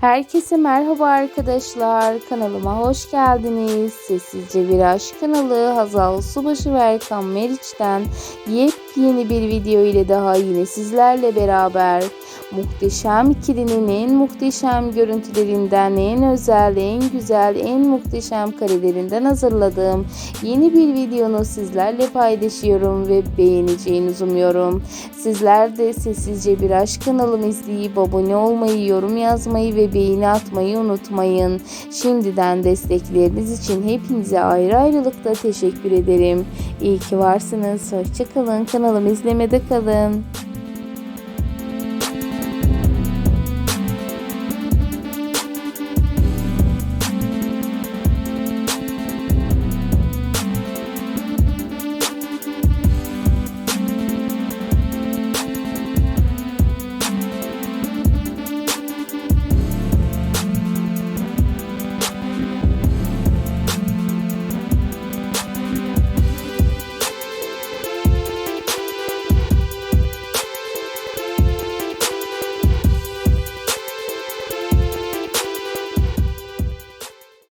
Herkese merhaba arkadaşlar. Kanalıma hoş geldiniz. Sessizce Bir Aşk kanalı Hazal Subaşı ve Erkan Meriç'ten yepyeni bir video ile daha yine sizlerle beraber muhteşem ikilinin en muhteşem görüntülerinden, en özel, en güzel, en muhteşem karelerinden hazırladığım yeni bir videonu sizlerle paylaşıyorum ve beğeneceğinizi umuyorum. Sizler de Sessizce Bir Aşk kanalımı izleyip abone olmayı, yorum yazmayı ve beğeni atmayı unutmayın. Şimdiden destekleriniz için hepinize ayrı ayrılıkta teşekkür ederim. İyi ki varsınız. Hoşçakalın. Kanalımı izlemede kalın.